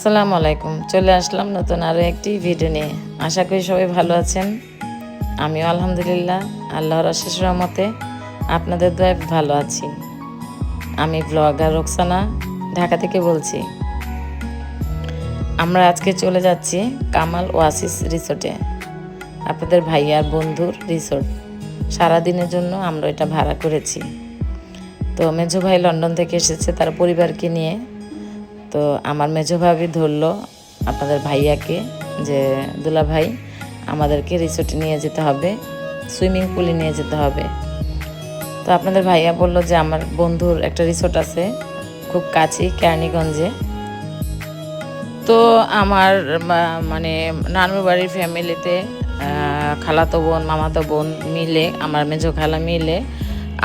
আসসালামু আলাইকুম। চলে আসলাম নতুন আরও একটি ভিডিও নিয়ে। আশা করি সবাই ভালো আছেন। আমিও আলহামদুলিল্লাহ, আল্লাহর অশেষ রহমতে আপনাদের দোয়ায় ভালো আছি। আমি ব্লগার রোকসানা, ঢাকা থেকে বলছি। আমরা আজকে চলে যাচ্ছি কামাল ওয়াসিস রিসোর্টে আপনাদের ভাইয়ার বন্ধুর রিসোর্ট সারাদিনের জন্য আমরা এটা ভাড়া করেছি। তো মেজো ভাই লন্ডন থেকে এসেছে, তার পরিবারকে নিয়ে। তো আমার মেজো ভাবি ধরলো আপনাদের ভাইয়াকে যে, দুলা ভাই, আমাদেরকে রিসোর্টে নিয়ে যেতে হবে, সুইমিং পুলে নিয়ে যেতে হবে। তো আপনাদের ভাইয়া বলল যে, আমার বন্ধুর একটা রিসোর্ট আছে খুব কাছেই কেরানীগঞ্জে। তো আমার মানে নানুর বাড়ির ফ্যামিলিতে খালাতো বোন, মামাতো বোন মিলে, আমার মেজো খালা মিলে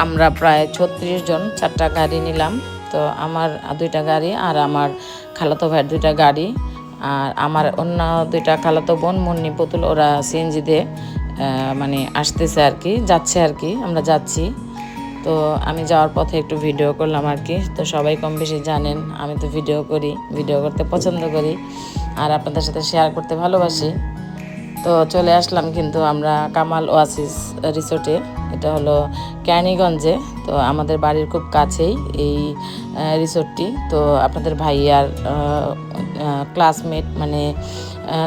আমরা প্রায় ছত্রিশ জন চারটা গাড়ি নিলাম। তো আমার দুইটা গাড়ি আর আমার খালাতো ভাইয়ের দুইটা গাড়ি। আর আমার অন্য দুইটা খালাতো বোন মুন্নি পুতুল, ওরা সিএনজি দিয়ে মানে আসতেছে আর কি, যাচ্ছে আর কি, আমরা যাচ্ছি। তো আমি যাওয়ার পথে একটু ভিডিও করলাম আর কি। তো সবাই কম বেশি জানেন, আমি তো ভিডিও করি, ভিডিও করতে পছন্দ করি, আর আপনাদের সাথে শেয়ার করতে ভালোবাসি। তো চলে আসলাম কিন্তু আমরা কামাল ওয়াসিস রিসোর্টে। এটা হলো ক্যানিগঞ্জে তো আমাদের বাড়ির খুব কাছেই এই রিসোর্টটি। তো আপনাদের ভাইয়ার ক্লাসমেট মানে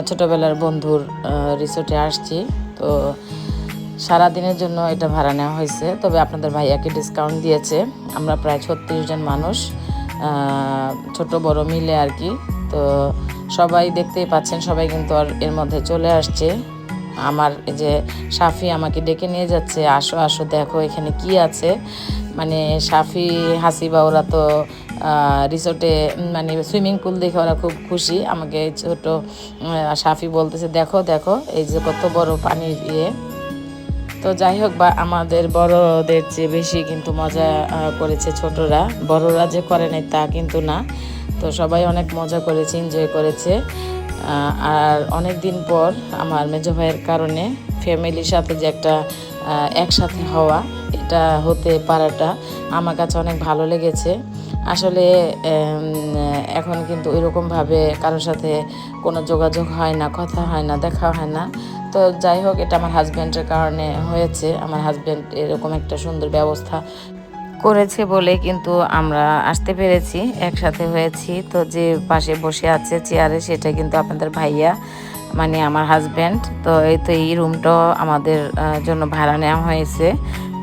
ছোটোবেলার বন্ধুর রিসোর্টে আসছি। তো সারা দিনের জন্য এটা ভাড়া নেওয়া হয়েছে। তবে আপনাদের ভাইয়াকে ডিসকাউন্ট দিয়েছে। আমরা প্রায় ছত্রিশ জন মানুষ ছোট বড় মিলে আর কি। তো সবাই দেখতেই পাচ্ছেন, সবাই কিন্তু আর এর মধ্যে চলে আসছে। আমার যে সাফি আমাকে ডেকে নিয়ে যাচ্ছে, আসো আসো, দেখো এখানে কি আছে। মানে সাফি, হাসিবা, ওরা তো রিসোর্টে মানে সুইমিং পুল দেখে ওরা খুব খুশি। আমাকে ছোট সাফি বলতেছে, দেখো দেখো, এই যে কত বড় পানির ইয়ে। তো যাই হোক বা, আমাদের বড়দের চেয়ে বেশি কিন্তু মজা করেছে ছোটরা। বড়রা যে করে নাই তা কিন্তু না। তো সবাই অনেক মজা করেছে এনজয় করেছে। আর অনেক দিন পর আমার মেজো ভাইয়ের কারণে ফ্যামিলির সাথে যে একটা একসাথে হওয়া, এটা হতে পারাটা আমার কাছে অনেক ভালো লেগেছে। আসলে এখন কিন্তু ওইরকমভাবে কারোর সাথে কোনো যোগাযোগ হয় না, কথা হয় না, দেখা হয় না। তো যাই হোক, এটা আমার হাজব্যান্ডের কারণে হয়েছে। আমার হাজব্যান্ড এরকম একটা সুন্দর ব্যবস্থা করেছে বলে কিন্তু আমরা আসতে পেরেছি, একসাথে হয়েছি। তো যে পাশে বসে আছে চেয়ারে, সেটা কিন্তু আপনাদের ভাইয়া মানে আমার হাজব্যান্ড তো এই তো এই রুমটাও আমাদের জন্য ভাড়া নেওয়া হয়েছে।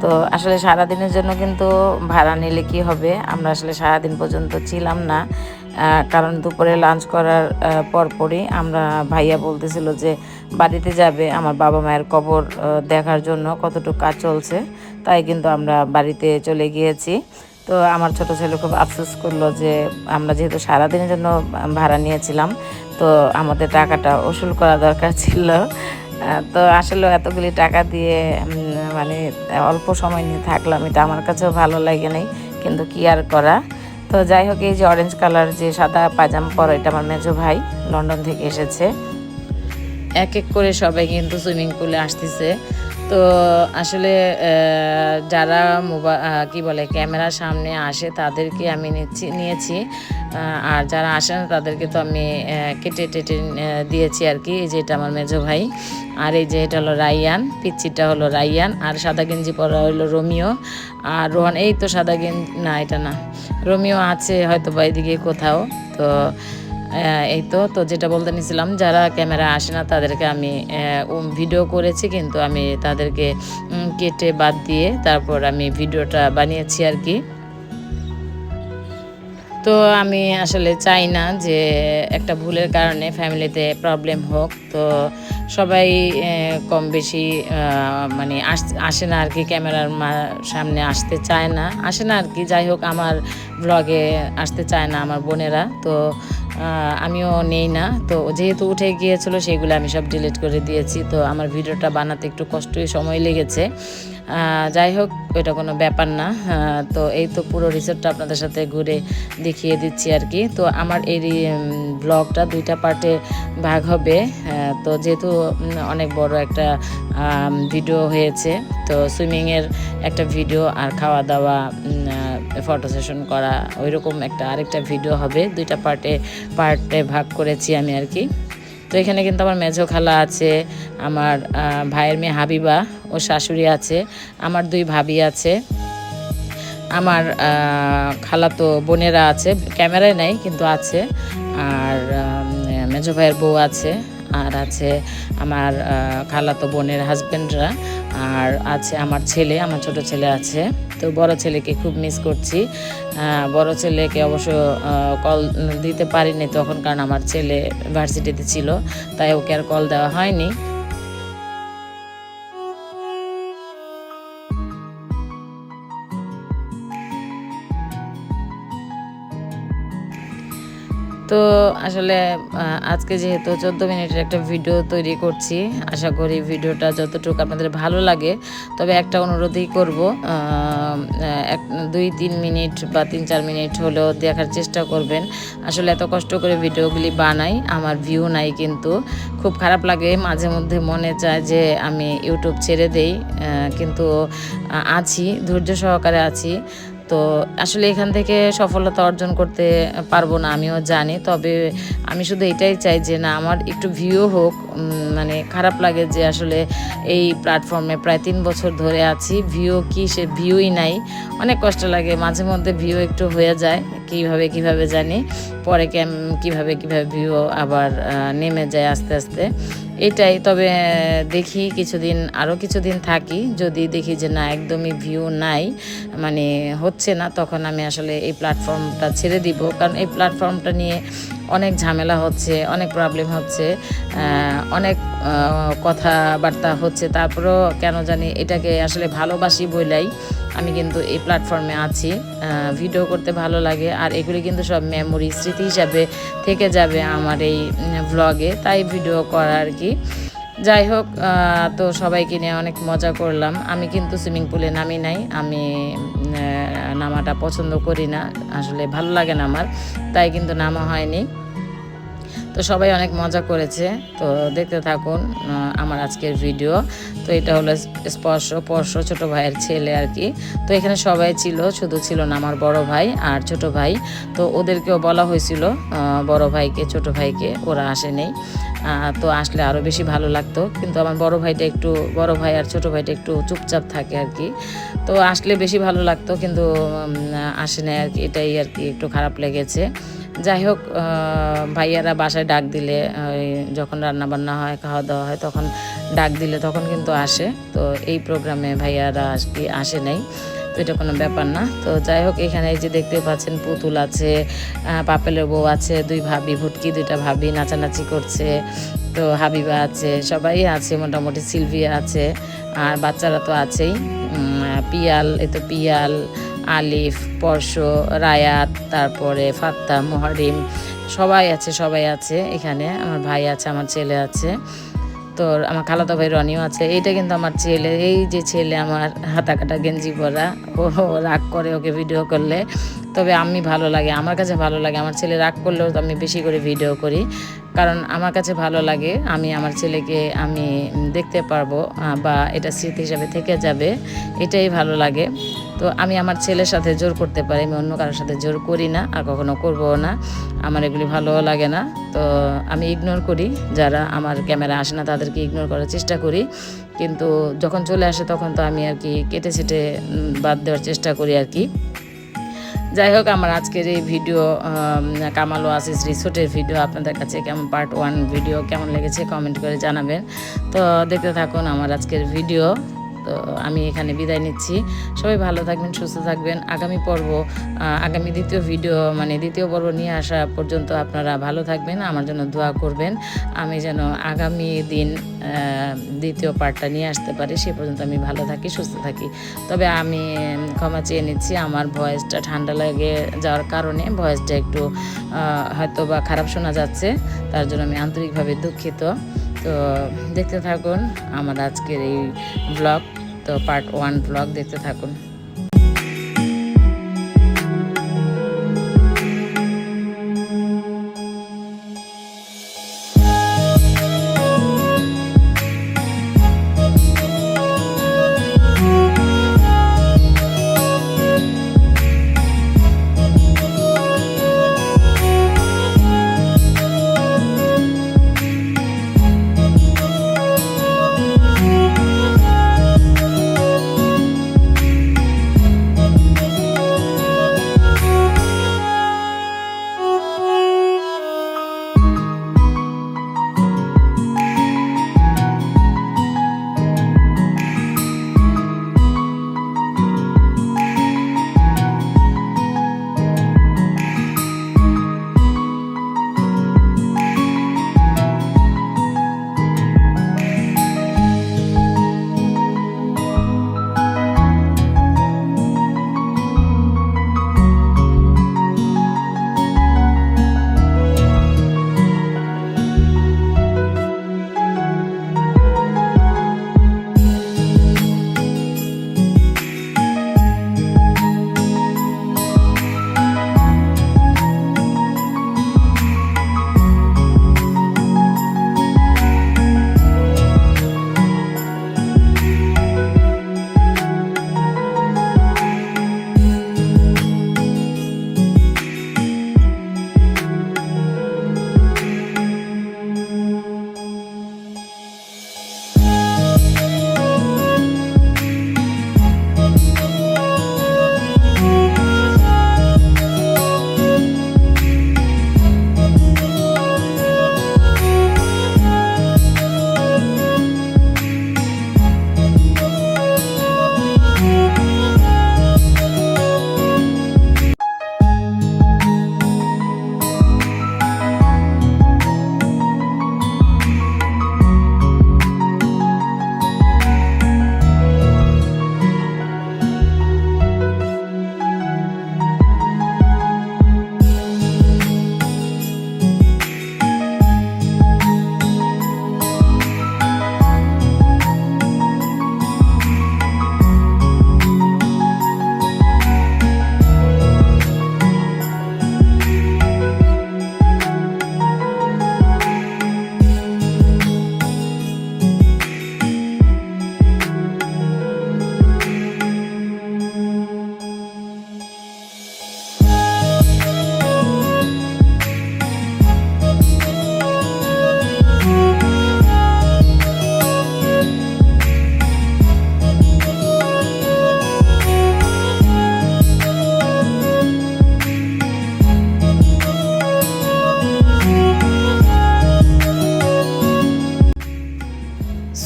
তো আসলে সারাদিনের জন্য কিন্তু ভাড়া নিলে কি হবে? আমরা আসলে সারাদিন পর্যন্ত ছিলাম না। কারণ দুপুরে লাঞ্চ করার পরপরই আমরা ভাইয়া বলতেছিল যে বাড়িতে যাবে। আমার বাবা মায়ের কবর দেখার জন্য কতটুকু কাজ চলছে। তাই কিন্তু আমরা বাড়িতে চলে গিয়েছি। তো আমার ছোট ছেলে খুব আফসোস করল যে আমরা যেহেতু সারাদিনের জন্য ভাড়া নিয়েছিলাম, তো আমাদের টাকাটা ওসুল করা দরকার ছিল। তো আসলে এতগুলি টাকা দিয়ে মানে অল্প সময় নিয়ে থাকলাম, এটা আমার কাছেও ভালো লাগে নাই, কিন্তু কি আর করা? তো যাই হোক, এই যে অরেঞ্জ কালার যে সাদা পাজামা পরা, এটা আমার মেজো ভাই লন্ডন থেকে এসেছে। এক এক করে সবাই কিন্তু সুইমিং পুলে আসতেছে। তো আসলে যারা মোবাইল কি বলে, ক্যামেরার সামনে আসে তাদেরকে আমি নিচ্ছি, নিয়েছি। আর যারা আসে না তাদেরকে তো আমি কেটে টেটে দিয়েছি আর কি। এই যে এটা আমার মেজো ভাই। আর এই যে এটা হলো রাইয়ান পিচ্ছিটা হলো রাইয়ান। আর সাদা গেঞ্জি পরা হলো রোমিও। আর রোহান, এই তো সাদা গেঞ্জি না, এটা না। রোমিও আছে হয়তো বা এদিকে কোথাও। তো এই তো তো যেটা বলতে নিছিলাম, যারা ক্যামেরা আসে না, তাদেরকে আমি ভিডিও করেছি, কিন্তু আমি তাদেরকে কেটে বাদ দিয়ে তারপর আমি ভিডিওটা বানিয়েছি আর কি। তো আমি আসলে চাই না যে একটা ভুলের কারণে ফ্যামিলিতে প্রবলেম হোক, তো সবাই কম বেশি মানে আস- না আর কি, ক্যামেরার সামনে আসতে চায় না। আসে না আর কি, যাই হোক, আমার ব্লগে আসতে চায় না আমার বোনেরা, তো আমিও নেই না। তো যেহেতু উঠে গিয়েছিল, সেগুলো আমি সব ডিলিট করে দিয়েছি। তো আমার ভিডিওটা বানাতে একটু কষ্টই সময় লেগেছে। যাই হোক এটা কোনো ব্যাপার না। তো এই তো পুরো রিসোর্টটা আপনাদের সাথে ঘুরে দেখিয়ে দিচ্ছি আর কি। তো আমার এই ব্লগটা দুইটা পার্টে ভাগ হবে। তো যেহেতু অনেক বড় একটা ভিডিও হয়েছে, তো সুইমিংয়ের একটা ভিডিও আর খাওয়া দাওয়া ফটো সেশন করা ওইরকম একটা আরেকটা ভিডিও হবে। দুইটা পার্টে পার্টে ভাগ করেছি আমি আর কি। তো এখানে কিন্তু আমার মেজো খালা আছে আমার ভাইয়ের মেয়ে হাবিবা ও শাশুড়ি আছে আমার দুই ভাবি আছে। আমার আহ, খালাতো বোনেরা আছে ক্যামেরায় নাই কিন্তু আছে। আর মেজো ভাইয়ের বউ আছে। আর আছে আমার খালা খালাতো বোনের হাজব্যান্ডরা আর আছে আমার ছেলে, আমার ছোট ছেলে আছে। তো বড় ছেলেকে খুব মিস করছি। বড় ছেলেকে অবশ্য কল দিতে পারিনি তখন, কারণ আমার ছেলে ভার্সিটিতে ছিল, তাই ওকে আর কল দেওয়া হয়নি। তো আসলে আজকে যেহেতু চোদ্দ মিনিটের একটা ভিডিও তৈরি করছি, আশা করি ভিডিওটা যতটুকু আপনাদের ভালো লাগে, তবে একটা অনুরোধই করব এক, দুই, তিন মিনিট বা তিন, চার মিনিট হলেও দেখার চেষ্টা করবেন। আসলে এত কষ্ট করে ভিডিওগুলি বানাই, আমার ভিউ নাই কিন্তু। খুব খারাপ লাগে, মাঝে মধ্যে মনে চায় যে আমি ইউটিউব ছেড়ে দেই কিন্তু আছি, ধৈর্য সহকারে আছি। তো আসলে এখান থেকে সফলতা অর্জন করতে পারব না, আমিও জানি। তবে আমি শুধু এটাই চাই যে, না, আমার একটু ভিউ হোক মানে খারাপ লাগে যে, আসলে এই প্ল্যাটফর্মে প্রায় তিন বছর ধরে আছি ভিউ কি সে ভিউই নাই। অনেক কষ্ট লাগে, মাঝে মধ্যে ভিউ একটু হয়ে যায়, কীভাবে কীভাবে জানি। পরে কেম, কীভাবে কীভাবে ভিউ আবার নেমে যায় আস্তে আস্তে। এটাই, তবে দেখি কিছুদিন আরও কিছুদিন থাকি, যদি দেখি যে না, একদমই ভিউ নাই মানে হচ্ছে না, তখন আমি আসলে এই প্ল্যাটফর্মটা ছেড়ে দিব। কারণ এই প্ল্যাটফর্মটা নিয়ে অনেক ঝামেলা হচ্ছে, অনেক প্রবলেম হচ্ছে অনেক কথাবার্তা হচ্ছে। তারপরেও কেন জানি এটাকে আসলে ভালোবাসি বইলাই। আমি কিন্তু এই প্ল্যাটফর্মে আছি ভিডিও করতে ভালো লাগে। আর এগুলি কিন্তু সব মেমোরি স্মৃতি হিসাবে থেকে যাবে আমার এই ব্লগে তাই ভিডিও করা আর কি। যাই হোক তো সবাইকে নিয়ে অনেক মজা করলাম। আমি কিন্তু সুইমিং পুলে নামি নাই, আমি নামাটা পছন্দ করি না, আসলে ভালো লাগে না আমার, তাই কিন্তু নামা হয়নি। তো সবাই অনেক মজা করেছে। তো দেখতে থাকুন আমার আজকের ভিডিও তো এটা হলো স্পর্শ, পর্শ, ছোট ভাইয়ের ছেলে আর কি। তো এখানে সবাই ছিল, শুধু ছিল না আমার বড় ভাই আর ছোট ভাই। তো ওদেরকেও বলা হয়েছিল বড় ভাইকে, ছোট ভাইকে, ওরা আসেনি। তো আসলে আরও বেশি ভালো লাগতো। কিন্তু আমার বড় ভাইটা একটু, বড় ভাই আর ছোট ভাইটা একটু চুপচাপ থাকে আর কি। তো আসলে বেশি ভালো লাগতো, কিন্তু আসে না আর কি। এটাই আর কি একটু খারাপ লেগেছে। যাই হোক ভাইয়ারা বাসায় ডাক দিলে যখন রান্না বান্না হয় খাওয়া দাওয়া হয়, তখন ডাক দিলে, তখন কিন্তু আসে। তো এই প্রোগ্রামে ভাইয়ারা আস- নাই। তো এটা কোনো ব্যাপার না। তো যাই হোক, এখানে যে দেখতে পাচ্ছেন, পুতুল আছে পাপেলের বউ আছে, দুই ভাবি, ভুটকি দুইটা ভাবি নাচানাচি করছে। তো হাবিবা আছে, সবাই আছে, মোটামুটি সিলভিয়া আছে, আর বাচ্চারা তো আছেই। পিয়াল এই তো পিয়াল আলিফ, পরশ, রায়াত, তারপরে ফাত্তা মোহারিম সবাই আছে সবাই আছে এখানে। আমার ভাই আছে, আমার ছেলে আছে। তো আমার খালাতো ভাই রনিও আছে। এইটা কিন্তু আমার ছেলে, এই যে ছেলে আমার হাতা কাটা গেঞ্জি পরা, ও রাগ করে ওকে ভিডিও করলে। তবে আমি ভালো লাগে, আমার কাছে ভালো লাগে। আমার ছেলে রাগ করলেও তো আমি বেশি করে ভিডিও করি। কারণ আমার কাছে ভালো লাগে, আমি আমার ছেলেকে আমি দেখতে পারব বা এটা স্মৃতি হিসাবে থেকে যাবে, এটাই ভালো লাগে। তো আমি আমার ছেলের সাথে জোর করতে পারি, আমি অন্য কারোর সাথে জোর করি না আর কখনো করব না। আমার এগুলি ভালোও লাগে না। তো আমি ইগনোর করি, যারা আমার ক্যামেরা আসে না তাদেরকে ইগনোর করার চেষ্টা করি। কিন্তু যখন চলে আসে তখন তো আমি আর কি কেটে ছেটে বাদ দেওয়ার চেষ্টা করি আর কি। যাই হোক, আমার আজকের এই ভিডিও কামাল ও আসিস রিসোর্টের ভিডিও, আপনাদের কাছে কেমন পার্ট ওয়ান ভিডিও কেমন লেগেছে কমেন্ট করে জানাবেন। তো দেখতে থাকুন আমার আজকের ভিডিও তো আমি এখানে বিদায় নিচ্ছি। সবাই ভালো থাকবেন, সুস্থ থাকবেন। আগামী পর্ব আগামী দ্বিতীয় ভিডিও মানে দ্বিতীয় পর্ব নিয়ে আসা পর্যন্ত আপনারা ভালো থাকবেন, আমার জন্য দোয়া করবেন। আমি যেন আগামী দিন দ্বিতীয় পার্টটা নিয়ে আসতে পারি, সে পর্যন্ত আমি ভালো থাকি, সুস্থ থাকি। তবে আমি ক্ষমা চেয়ে নিচ্ছি, আমার ভয়েসটা ঠান্ডা লেগে যাওয়ার কারণে, ভয়েসটা একটু হয়তো বা খারাপ শোনা যাচ্ছে, তার জন্য আমি আন্তরিকভাবে দুঃখিত। তো দেখতে থাকুন আমার আজকের এই ব্লগ তো পার্ট ওয়ান ব্লগ দেখতে থাকুন।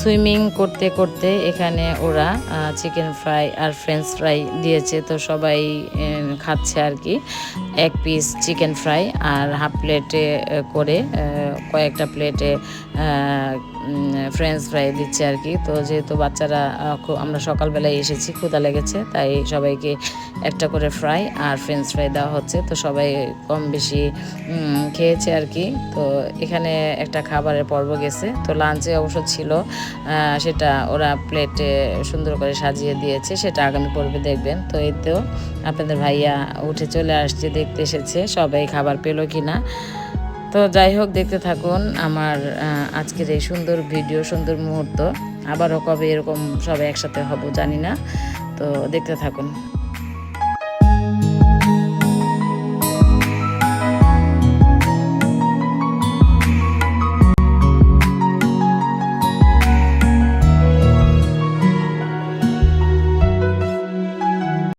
সুইমিং করতে করতে এখানে ওরা চিকেন ফ্রাই আর ফ্রেঞ্চ ফ্রাই দিয়েছে। তো সবাই খাচ্ছে আর কি। এক পিস চিকেন ফ্রাই আর হাফ প্লেটে করে কয়েকটা প্লেটে ফ্রেঞ্চ ফ্রাই দিচ্ছে আর কি। তো যেহেতু বাচ্চারা আমরা সকালবেলায় এসেছি ক্ষুদা লেগেছে, তাই সবাইকে একটা করে ফ্রাই আর ফ্রেঞ্চ ফ্রাই দেওয়া হচ্ছে। তো সবাই কম বেশি খেয়েছে আর কি। তো এখানে একটা খাবারের পর্ব গেছে। তো লাঞ্চে অবশ্য ছিল সেটা ওরা প্লেটে সুন্দর করে সাজিয়ে দিয়েছে, সেটা আগামী পর্বে দেখবেন। তো তো আপনাদের ভাইয়া উঠে চলে আসছে, দেখতে এসেছে, সবাই খাবার পেল কি না তো যাই হোক, দেখতে থাকুন আমার আজকের এই সুন্দর ভিডিও, সুন্দর মুহূর্ত। আবারও কবে এরকম সবাই একসাথে হব জানি না। তো দেখতে থাকুন।